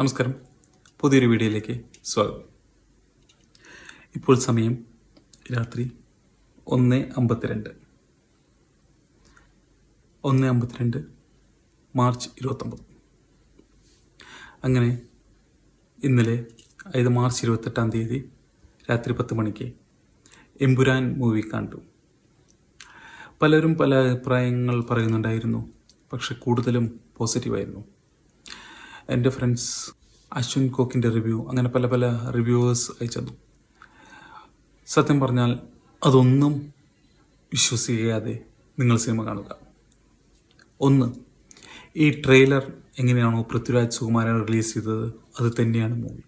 നമസ്കാരം. പുതിയൊരു വീഡിയോയിലേക്ക് സ്വാഗതം. ഇപ്പോൾ സമയം രാത്രി ഒന്ന് അമ്പത്തിരണ്ട്. ഒന്ന് അമ്പത്തിരണ്ട് മാർച്ച് ഇരുപത്തൊമ്പത്. അങ്ങനെ ഇന്നലെ അതായത് മാർച്ച് ഇരുപത്തെട്ടാം തീയതി രാത്രി പത്ത് മണിക്ക് എമ്പുരാൻ മൂവി കണ്ടു. പലരും പല അഭിപ്രായങ്ങൾ പറയുന്നുണ്ടായിരുന്നു പക്ഷെ കൂടുതലും പോസിറ്റീവായിരുന്നു. എന്റെ ഫ്രണ്ട്സ് അശ്വിൻ കോക്കിന്റെ റിവ്യൂ അങ്ങനെ പല പല റിവ്യൂവേഴ്സ് അയച്ചു സത്യം പറഞ്ഞാൽ അതൊന്നും വിശ്വസിക്കാതെ നിങ്ങൾ സിനിമ കാണുക. ഒന്ന് ഈ ട്രെയിലർ എങ്ങനെയാണോ പൃഥ്വിരാജ് സുകുമാരൻ റിലീസ് ചെയ്തത് അത് തന്നെയാണ് മൂവി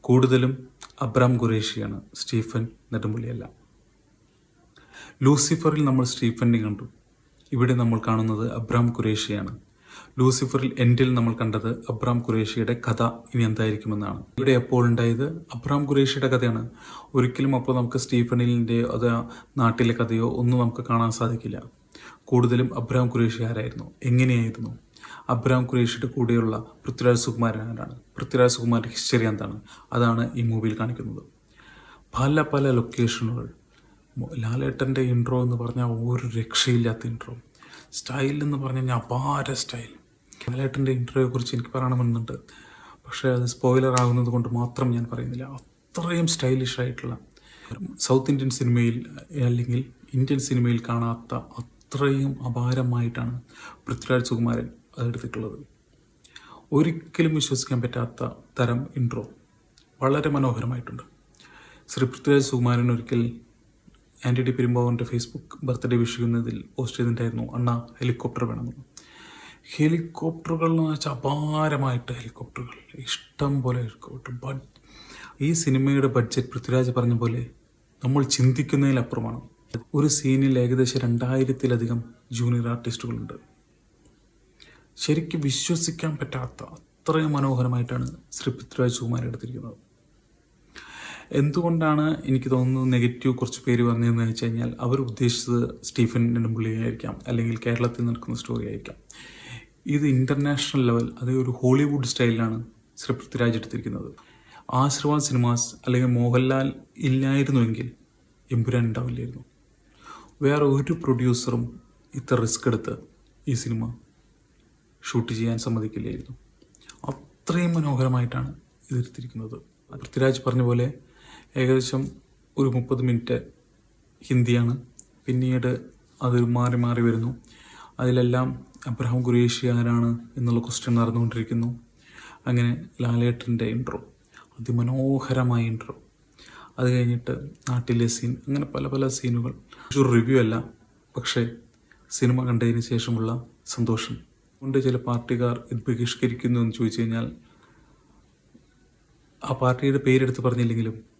കൂടുതലും അബ്രാം ഖുറേഷിയാണ് സ്റ്റീഫൻ നെടുമ്പുള്ളിയല്ല. ലൂസിഫറിൽ നമ്മൾ സ്റ്റീഫനെ കണ്ടു. ഇവിടെ നമ്മൾ കാണുന്നത് അബ്രാം ഖുറേഷിയാണ്. ലൂസിഫറിൽ എൻഡിൽ നമ്മൾ കണ്ടത് അബ്രാം ഖുറേഷിയുടെ കഥ ഇനി എന്തായിരിക്കുമെന്നാണ്. ഇവിടെ എപ്പോൾ ഉണ്ടായത്? അബ്രാം ഖുറേഷിയുടെ കഥയാണ്. ഒരിക്കലും അപ്പോൾ നമുക്ക് സ്റ്റീഫനിലിന്റെ അത് നാട്ടിലെ കഥയോ ഒന്നും നമുക്ക് കാണാൻ സാധിക്കില്ല. കൂടുതലും അബ്രാം ഖുറേഷി ആരായിരുന്നു? എങ്ങനെയായിരുന്നു? അബ്രാം ഖുറേഷിയുടെ കൂടെയുള്ള പൃഥ്വിരാജ് സുകുമാരൻ ആരാണ്? പൃഥ്വിരാജ് സുകുമാരന്റെ ഹിസ്റ്ററി എന്താണ്? അതാണ് ഈ മൂവിയിൽ കാണിക്കുന്നത്. പല പല ലൊക്കേഷനുകൾ. ലാലേട്ടന്റെ ഇൻട്രോ എന്ന് പറഞ്ഞാൽ ഒരു രക്ഷയില്ലാത്ത ഇൻട്രോ സ്റ്റൈൽ എന്ന് പറഞ്ഞു കഴിഞ്ഞാൽ അപാര സ്റ്റൈൽ ലാലേട്ടന്റെ ഇന്റർവ്യൂയെ കുറിച്ച് എനിക്ക് പറയണമെന്നുണ്ട് പക്ഷേ അത് സ്പോയിലർ ആകുന്നത് കൊണ്ട് മാത്രം ഞാൻ പറയുന്നില്ല. അത്രയും സ്റ്റൈലിഷ് ആയിട്ടുള്ള സൗത്ത് ഇന്ത്യൻ സിനിമയിൽ അല്ലെങ്കിൽ ഇന്ത്യൻ സിനിമയിൽ കാണാത്ത അത്രയും അപാരമായിട്ടാണ് പൃഥ്വിരാജ് സുകുമാരൻ അതെടുത്തിട്ടുള്ളത് ഒരിക്കലും വിശ്വസിക്കാൻ പറ്റാത്ത തരം ഇൻട്രോ വളരെ മനോഹരമായിട്ടുണ്ട്. ശ്രീ പൃഥ്വിരാജ് സുകുമാരൻ ഒരിക്കൽ ആന്റി ഡി പെരുമ്പാവൂരിന്റെ ഫേസ്ബുക്ക് ബർത്ത്ഡേ വിഷ് പോസ്റ്റ് ചെയ്തിട്ടുണ്ടായിരുന്നു. അണ്ണ ഹെലികോപ്റ്റർ വേണമെന്ന്. ഹെലികോപ്റ്ററുകൾ എന്ന് വെച്ചാൽ അപാരമായിട്ട് ഹെലികോപ്റ്ററുകൾ ഇഷ്ടം പോലെ ഹെലികോപ്റ്റർ ബഡ് ഈ സിനിമയുടെ ബഡ്ജറ്റ് പൃഥ്വിരാജ് പറഞ്ഞ പോലെ നമ്മൾ ചിന്തിക്കുന്നതിലപ്പുറമാണ് ഒരു സീനിൽ ഏകദേശം രണ്ടായിരത്തിലധികം ജൂനിയർ ആർട്ടിസ്റ്റുകളുണ്ട് ശരിക്കും വിശ്വസിക്കാൻ പറ്റാത്ത അത്രയും മനോഹരമായിട്ടാണ് ശ്രീ പൃഥ്വിരാജ് കുമാർ എടുത്തിരിക്കുന്നത്. എന്തുകൊണ്ടാണ് എനിക്ക് തോന്നുന്നത് നെഗറ്റീവ് കുറച്ച് പേര് വന്നതെന്ന് വെച്ച് കഴിഞ്ഞാൽ അവർ ഉദ്ദേശിച്ചത് സ്റ്റീഫൻ നെടുമ്പുള്ളി ആയിരിക്കാം അല്ലെങ്കിൽ കേരളത്തിൽ നടക്കുന്ന സ്റ്റോറി ആയിരിക്കാം. ഇത് ഇന്റർനാഷണൽ ലെവൽ അത് ഒരു ഹോളിവുഡ് സ്റ്റൈലിലാണ് ശ്രീ പൃഥ്വിരാജ് എടുത്തിരിക്കുന്നത്. ആശീർവാദ് സിനിമാസ് അല്ലെങ്കിൽ മോഹൻലാൽ ഇല്ലായിരുന്നുവെങ്കിൽ എമ്പുരാൻ ഉണ്ടാവില്ലായിരുന്നു. വേറെ ഒരു പ്രൊഡ്യൂസറും ഇത്ര റിസ്ക് എടുത്ത് ഈ സിനിമ ഷൂട്ട് ചെയ്യാൻ സമ്മതിക്കില്ലായിരുന്നു. അത്രയും മനോഹരമായിട്ടാണ് ഇതെടുത്തിരിക്കുന്നത് പൃഥ്വിരാജ് പറഞ്ഞ പോലെ ഏകദേശം ഒരു മുപ്പത് മിനിറ്റ് ഹിന്ദിയാണ്. പിന്നീട് അത് മാറി മാറി വരുന്നു. അതിലെല്ലാം അബ്രഹാം ഖുറേഷി ആരാണ് എന്നുള്ള ക്വസ്റ്റ്യൻ നടന്നുകൊണ്ടിരിക്കുന്നു. അങ്ങനെ ലാലേട്ടന്റെ ഇൻട്രോ അതിമനോഹരമായ ഇൻട്രോ അത് കഴിഞ്ഞിട്ട് നാട്ടിലെ സീൻ അങ്ങനെ പല പല സീനുകൾ ഒരു റിവ്യൂ അല്ല പക്ഷേ സിനിമ കണ്ടതിന് ശേഷമുള്ള സന്തോഷം. കൊണ്ട് ചില പാർട്ടിക്കാർ ഇത് ബഹിഷ്കരിക്കുന്നു എന്ന് ചോദിച്ചു കഴിഞ്ഞാൽ ആ പാർട്ടിയുടെ പേരെടുത്ത് പറഞ്ഞില്ലെങ്കിലും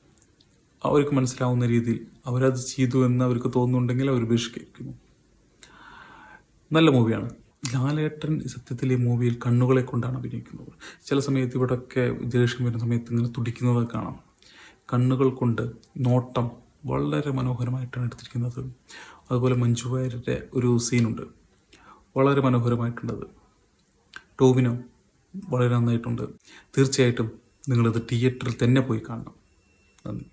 അവർക്ക് മനസ്സിലാവുന്ന രീതിയിൽ അവരത് ചെയ്തു എന്ന് അവർക്ക് തോന്നുന്നുണ്ടെങ്കിൽ അവർ ബഹിഷ്കരിക്കുന്നു നല്ല മൂവിയാണ്. ലാലേട്ടൻ സത്യത്തിൽ ഈ മൂവിയിൽ കണ്ണുകളെ കൊണ്ടാണ് അഭിനയിക്കുന്നത്. ചില സമയത്ത് ഇവിടെയൊക്കെ ദേഷ്യം വരുന്ന സമയത്ത് ഇങ്ങനെ തുടിക്കുന്നത് കാണാം. കണ്ണുകൾ കൊണ്ട് നോട്ടം വളരെ മനോഹരമായിട്ടാണ് എടുത്തിരിക്കുന്നത്. അതുപോലെ മഞ്ജു വാര്യരുടെ ഒരു സീനുണ്ട്. വളരെ മനോഹരമായിട്ടുണ്ടത് ടോവിനോ വളരെ നന്നായിട്ടുണ്ട്. തീർച്ചയായിട്ടും നിങ്ങളിത് തിയേറ്ററിൽ തന്നെ പോയി കാണണം. നന്ദി.